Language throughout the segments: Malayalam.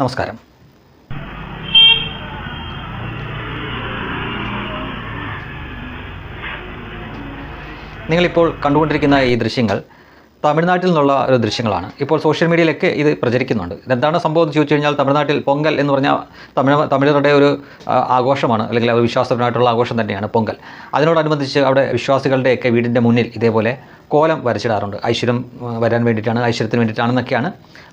നമസ്കാരം. നിങ്ങളിപ്പോൾ കണ്ടുകൊണ്ടിരിക്കുന്ന ഈ ദൃശ്യങ്ങൾ തമിഴ്നാട്ടിൽ നിന്നുള്ള ഒരു ദൃശ്യങ്ങളാണ്. ഇപ്പോൾ സോഷ്യൽ മീഡിയയിലൊക്കെ ഇത് പ്രചരിക്കുന്നുണ്ട്. ഇതെന്താണ് സംഭവം എന്ന് ചോദിച്ചു കഴിഞ്ഞാൽ തമിഴ്നാട്ടിൽ പൊങ്കൽ എന്ന് പറഞ്ഞാൽ തമിഴ് തമിഴരുടെ ഒരു ആഘോഷമാണ്. അല്ലെങ്കിൽ ഒരു വിശ്വാസപരമായിട്ടുള്ള ആഘോഷം തന്നെയാണ് പൊങ്കൽ. അതിനോടനുബന്ധിച്ച് അവിടെ വിശ്വാസികളുടെയൊക്കെ വീടിന്റെ മുന്നിൽ ഇതേപോലെ കോലം വരച്ചിടാറുണ്ട്. ഐശ്വര്യം വരാൻ വേണ്ടിയിട്ടാണ് ഐശ്വര്യത്തിന് വേണ്ടിയിട്ടാണെന്നൊക്കെയാണ്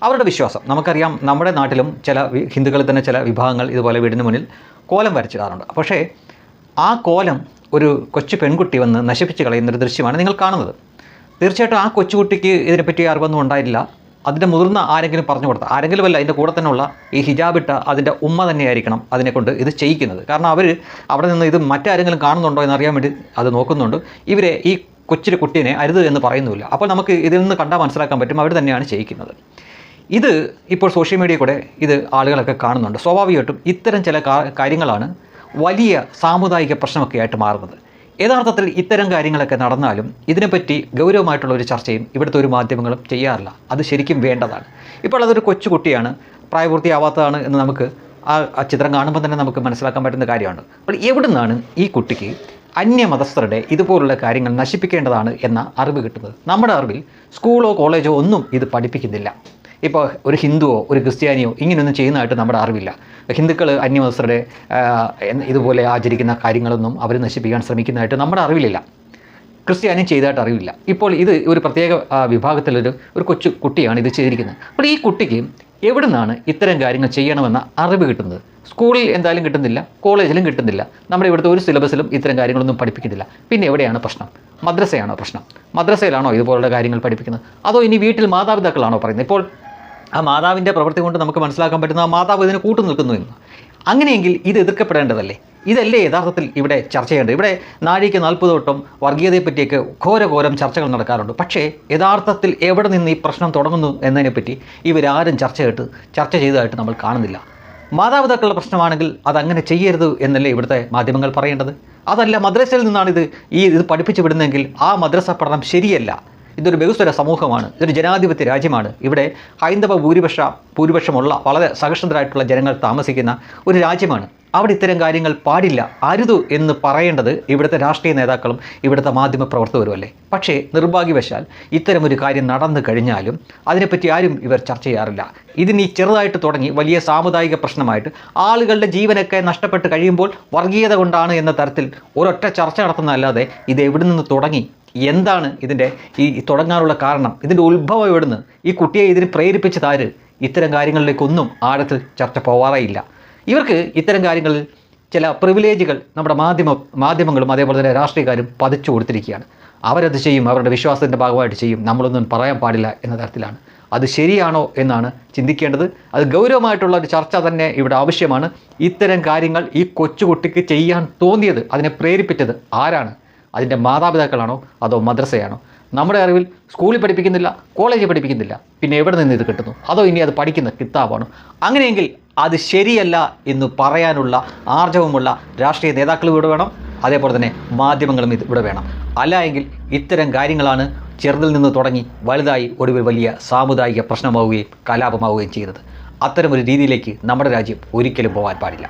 അവരുടെ വിശ്വാസം. നമുക്കറിയാം നമ്മുടെ നാട്ടിലും ചില ഹിന്ദുക്കളിൽ തന്നെ ചില വിഭാഗങ്ങൾ ഇതുപോലെ വീടിന് മുന്നിൽ കോലം വരച്ചിടാറുണ്ട്. പക്ഷേ ആ കോലം ഒരു കൊച്ചു പെൺകുട്ടി വന്ന് നശിപ്പിച്ച് കളയുന്നൊരു ദൃശ്യമാണ് നിങ്ങൾ കാണുന്നത്. തീർച്ചയായിട്ടും ആ കൊച്ചുകുട്ടിക്ക് ഇതിനെപ്പറ്റി അറിവൊന്നും ഉണ്ടായില്ല അതിന്റെ മുതിർന്ന ആരെങ്കിലും പറഞ്ഞു കൊടുത്ത ആരെങ്കിലും അല്ല അതിന്റെ കൂടെ തന്നെയുള്ള ഈ ഹിജാബിട്ട അതിന്റെ ഉമ്മ തന്നെയായിരിക്കണം അതിനെക്കൊണ്ട് ഇത് ചെയ്യിക്കുന്നത്. കാരണം അവർ അവിടെ നിന്ന് ഇത് മറ്റാരെങ്കിലും കാണുന്നുണ്ടോ എന്നറിയാൻ വേണ്ടി അത് നോക്കുന്നുണ്ട്. ഇവരെ ഈ കൊച്ചിരി കുട്ടീനെ അരുത് എന്ന് പറയുന്നുമില്ല. അപ്പോൾ നമുക്ക് ഇതിൽ നിന്ന് കണ്ടാൽ മനസ്സിലാക്കാൻ പറ്റും അവർ തന്നെയാണ് ചെയ്യിക്കുന്നത്. ഇത് ഇപ്പോൾ സോഷ്യൽ മീഡിയ കൂടെ ഇത് ആളുകളൊക്കെ കാണുന്നുണ്ട്. സ്വാഭാവികമായിട്ടും ഇത്തരം ചില കാര്യങ്ങളാണ് വലിയ സാമുദായിക പ്രശ്നമൊക്കെ ആയിട്ട് മാറുന്നത്. യഥാർത്ഥത്തിൽ ഇത്തരം കാര്യങ്ങളൊക്കെ നടന്നാലും ഇതിനെപ്പറ്റി ഗൗരവമായിട്ടുള്ള ഒരു ചർച്ചയും ഇവിടുത്തെ ഒരു മാധ്യമങ്ങളും ചെയ്യാറില്ല. അത് ശരിക്കും വേണ്ടതാണ്. ഇപ്പോൾ അതൊരു കൊച്ചുകുട്ടിയാണ് പ്രായപൂർത്തിയാവാത്തതാണ് എന്ന് നമുക്ക് ആ ചിത്രം കാണുമ്പോൾ തന്നെ നമുക്ക് മനസ്സിലാക്കാൻ പറ്റുന്ന കാര്യമാണ്. അപ്പോൾ എവിടെ നിന്നാണ് ഈ കുട്ടിക്ക് അന്യമതസ്ഥരുടെ ഇതുപോലുള്ള കാര്യങ്ങൾ നശിപ്പിക്കേണ്ടതാണ് എന്ന അറിവ് കിട്ടുന്നത്. നമ്മുടെ അറിവിൽ സ്കൂളോ കോളേജോ ഒന്നും ഇത് പഠിപ്പിക്കുന്നില്ല. ഇപ്പോൾ ഒരു ഹിന്ദുവോ ഒരു ക്രിസ്ത്യാനിയോ ഇങ്ങനെയൊന്നും ചെയ്യുന്നതായിട്ട് നമ്മുടെ അറിവില്ല. ഹിന്ദുക്കൾ അന്യമതസ്ഥരുടെ ഇതുപോലെ ആചരിക്കുന്ന കാര്യങ്ങളൊന്നും അവർ നശിപ്പിക്കാൻ ശ്രമിക്കുന്നതായിട്ട് നമ്മുടെ അറിവിലില്ല. ക്രിസ്ത്യാനി ചെയ്തതായിട്ട് അറിവില്ല. ഇപ്പോൾ ഇത് ഒരു പ്രത്യേക വിഭാഗത്തിലൊരു ഒരു കൊച്ചു കുട്ടിയാണ് ഇത് ചെയ്തിരിക്കുന്നത്. അപ്പോൾ ഈ കുട്ടിക്ക് എവിടെ നിന്നാണ് ഇത്തരം കാര്യങ്ങൾ ചെയ്യണമെന്ന അറിവ് കിട്ടുന്നത്? സ്കൂളിൽ എന്തായാലും കിട്ടുന്നില്ല കോളേജിലും കിട്ടുന്നില്ല. നമ്മുടെ ഇവിടുത്തെ ഒരു സിലബസിലും ഇത്തരം കാര്യങ്ങളൊന്നും പഠിപ്പിക്കുന്നില്ല. പിന്നെ എവിടെയാണ് പ്രശ്നം? മദ്രസയാണോ പ്രശ്നം? മദ്രസയിലാണോ ഇതുപോലുള്ള കാര്യങ്ങൾ പഠിപ്പിക്കുന്നത്? അതോ ഇനി വീട്ടിൽ മാതാപിതാക്കളാണോ പറയുന്നത്? ഇപ്പോൾ ആ മാതാവിന്റെ പ്രവൃത്തി കൊണ്ട് നമുക്ക് മനസ്സിലാക്കാൻ പറ്റുന്ന ആ മാതാവ് ഇതിന് കൂട്ടു നിൽക്കുന്നു എന്ന്. അങ്ങനെയെങ്കിൽ ഇത് എതിർക്കപ്പെടേണ്ടതല്ലേ? ഇതല്ലേ യഥാർത്ഥത്തിൽ ഇവിടെ ചർച്ച ചെയ്യേണ്ടത്? ഇവിടെ നാഴിക നാൽപ്പത് വട്ടം വർഗീയതയെപ്പറ്റിയൊക്കെ ഘോരഘോരം ചർച്ചകൾ നടക്കാറുണ്ട്. പക്ഷേ യഥാർത്ഥത്തിൽ എവിടെ നിന്ന് ഈ പ്രശ്നം തുടങ്ങുന്നു എന്നതിനെപ്പറ്റി ഇവരാരും ചർച്ച ചെയ്തിട്ട് ചർച്ച ചെയ്തതായിട്ട് നമ്മൾ കാണുന്നില്ല. മാതാപിതാക്കളുടെ പ്രശ്നമാണെങ്കിൽ അതങ്ങനെ ചെയ്യരുത് എന്നല്ലേ ഇവിടുത്തെ മാധ്യമങ്ങൾ പറയേണ്ടത്? അതല്ല മദ്രസയിൽ നിന്നാണ് ഇത് ഈ ഇത് പഠിപ്പിച്ചു വിടുന്നതെങ്കിൽ ആ മദ്രസ പഠനം ശരിയല്ല. ഇതൊരു ബഹുസ്വര സമൂഹമാണ്. ഇതൊരു ജനാധിപത്യ രാജ്യമാണ്. ഇവിടെ ഹൈന്ദവ ഭൂരിപക്ഷ ഭൂരിപക്ഷമുള്ള വളരെ സഹിഷ്ണുതരായിട്ടുള്ള ജനങ്ങൾ താമസിക്കുന്ന ഒരു രാജ്യമാണ്. അവിടെ ഇത്തരം കാര്യങ്ങൾ പാടില്ല അരുതു എന്ന് പറയേണ്ടത് ഇവിടുത്തെ രാഷ്ട്രീയ നേതാക്കളും ഇവിടുത്തെ മാധ്യമ പ്രവർത്തകരുമല്ലേ പക്ഷേ നിർഭാഗ്യവശാൽ ഇത്തരമൊരു കാര്യം നടന്നു കഴിഞ്ഞാലും അതിനെപ്പറ്റി ആരും ഇവർ ചർച്ച ചെയ്യാറില്ല. ഇതിനി ചെറുതായിട്ട് തുടങ്ങി വലിയ സാമുദായിക പ്രശ്നമായിട്ട് ആളുകളുടെ ജീവനൊക്കെ നഷ്ടപ്പെട്ട് കഴിയുമ്പോൾ വർഗീയത കൊണ്ടാണ് എന്ന തരത്തിൽ ഒരൊറ്റ ചർച്ച നടത്തുന്നതല്ലാതെ ഇത് എവിടെ നിന്ന് തുടങ്ങി? എന്താണ് ഇതിന്റെ ഈ തുടങ്ങാനുള്ള കാരണം? ഇതിന്റെ ഉത്ഭവം എവിടുന്ന്? ഈ കുട്ടിയെ ഇതിന് പ്രേരിപ്പിച്ചതാര് ഇത്തരം കാര്യങ്ങളിലേക്കൊന്നും ആഴത്തിൽ ചർച്ച പോവാറേയില്ല. ഇവർക്ക് ഇത്തരം കാര്യങ്ങളിൽ ചില പ്രിവിലേജുകൾ നമ്മുടെ മാധ്യമ മാധ്യമങ്ങളും അതേപോലെ തന്നെ രാഷ്ട്രീയക്കാരും പതിച്ചു കൊടുത്തിരിക്കുകയാണ്. അവരത് ചെയ്യും അവരുടെ വിശ്വാസത്തിന്റെ ഭാഗമായിട്ട് ചെയ്യും. നമ്മളൊന്നും പറയാൻ പാടില്ല എന്ന തരത്തിലാണ്. അത് ശരിയാണോ എന്നാണ് ചിന്തിക്കേണ്ടത്. അത് ഗൗരവമായിട്ടുള്ള ഒരു ചർച്ച തന്നെ ഇവിടെ ആവശ്യമാണ്. ഇത്തരം കാര്യങ്ങൾ ഈ കൊച്ചുകുട്ടിക്ക് ചെയ്യാൻ തോന്നിയത് അതിനെ പ്രേരിപ്പിച്ചത് ആരാണ്? അതിന്റെ മാതാപിതാക്കളാണോ അതോ മദ്രസയാണോ? നമ്മുടെ അറിവിൽ സ്കൂളിൽ പഠിപ്പിക്കുന്നില്ല കോളേജിൽ പഠിപ്പിക്കുന്നില്ല. പിന്നെ എവിടെ നിന്ന് ഇത് കിട്ടുന്നു? അതോ ഇനി അത് പഠിക്കുന്ന കിതാബാണോ? അങ്ങനെയെങ്കിൽ അത് ശരിയല്ല എന്ന് പറയാനുള്ള ആർജവമുള്ള രാഷ്ട്രീയ നേതാക്കൾ ഇവിടെ വേണം. അതേപോലെ തന്നെ മാധ്യമങ്ങളും ഇത് ഇവിടെ വേണം. അല്ല എങ്കിൽ ഇത്തരം കാര്യങ്ങളാണ് ചെറുതിൽ നിന്ന് തുടങ്ങി വലുതായി ഒടുവിൽ വലിയ സാമുദായിക പ്രശ്നമാവുകയും കലാപമാവുകയും ചെയ്യുന്നത് അത്തരമൊരു രീതിയിലേക്ക് നമ്മുടെ രാജ്യം ഒരിക്കലും പോകാൻ പാടില്ല.